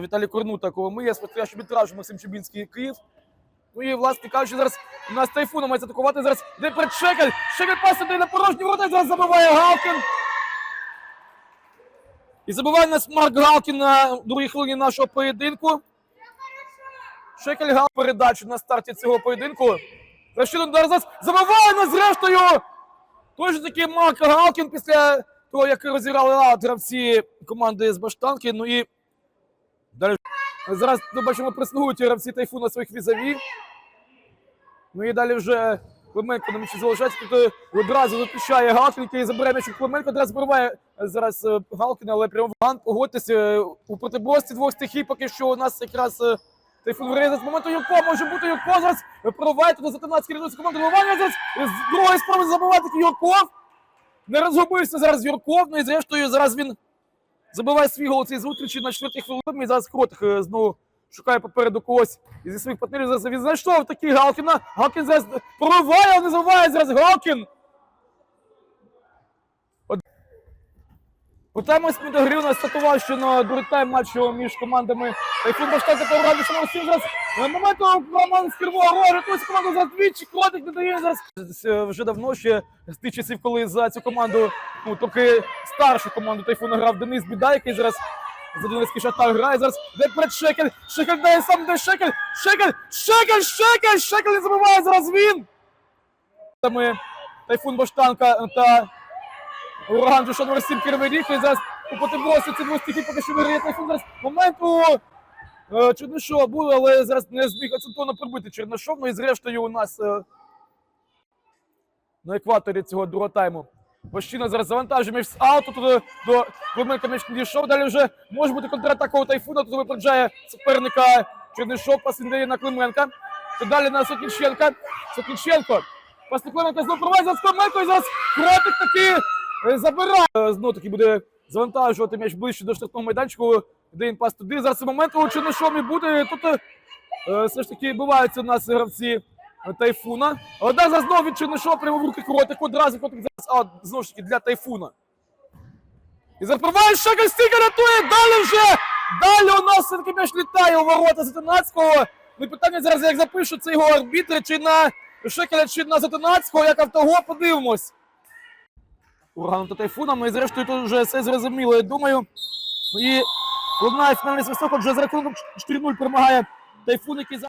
Віталій Корнута, Коломия, спостерігачі арбітражу Максим Чубінський, Київ. Ну і, власне кажучи, зараз у нас тайфуна має атакувати. Зараз де Шекель. Шекель іде на порожні ворота. Зараз забиває Галкін. І забиває нас Марк Галкін на другій хвилині нашого поєдинку. Шекель грав передачу на старті цього поєдинку. Рашидон зараз забиває нас зрештою. Той же таки Марк Галкін після того, як розіграли гравці команди з Баштанки. Ну і далі зараз ми бачимо, преснують гравці тайфуна своїх візаві. Ну і далі вже Клименко на місці залишається. Тут е, одразу зустрічає Галкін, який забирає м'яч Клименко, одразу вбиває зараз е, Галкіна, але прямо в ган погодьтеся е, у протиборстві двох стихій, поки що у нас якраз е, Тайфун вирізає з моменту Юрко, може бути Юрко зараз прориває туди за 13 керівництво команди Вивання зараз з другої спроби забиває Юрков. Не розгубився зараз Юрков, ну і зрештою зараз він забиває свій гол цей зустрічі на четвертій хвилині. І зараз Кротих е, знову шукає попереду когось зі своїх партнерів. Зараз він знайшов такий Галкіна. Галкін зараз прориває, не забуває зараз Галкін. Питаємось ми до гри у статував, що на дуритайм матчу між командами Тайфун Баштанка та Шамов всім зараз на моменту з Кривого Рогу, ось команду зараз двічі, Кротик не дає зараз Е, вже давно ще з тих часів, коли за цю команду, ну трохи старшу команду Тайфуна грав Денис Біда, який зараз за Донецький шатар грає зараз, де перед Шекель, Шекель дає сам де Шекель, Шекель, Шекель, Шекель, Шекель не забиває зараз він. Ми Тайфун Баштанка та Ураган же номер 7 Кривий Ріг, і зараз у потибосі ці двох стихій поки що виграє Тайфун. Зараз моменту е, Чернишова було, але зараз не зміг Ацентона пробити Чернишов. Ну і зрештою у нас е, на екваторі цього другого тайму. Ващина зараз завантажує між ауту туди до Клименка м'яч не дійшов. Далі вже може бути контратака у Тайфуна, тут випереджає суперника Чернишов, пас він на Клименка. То далі на Сотніченка. Сотніченко. Пас на Клименка знову проводить зараз Клименко і зараз Кротик таки е, забирає. Е, Знову таки буде завантажувати м'яч ближче до штрафного майданчику. Де він пас туди. Зараз момент у Чернишов і буде. Тут е, е, все ж таки буваються у нас гравці е, Тайфуна. Одна зараз знову від Чернишова прямо в руки Кротик. Одразу Кротик зараз а, знову ж таки для Тайфуна. І заприває Шекель стільки рятує. Далі вже. Далі у нас все-таки м'яч літає у ворота Затинацького. Ну питання зараз, як запишуть це його арбітри, чи на Шекеля, чи на Затинацького, як автого, подивимось. Ураганом та тайфуном. І зрештою тут вже все зрозуміло, я думаю. Ну І лунає фінальний свисток, вже з рахунком 4-0 перемагає тайфун, який за.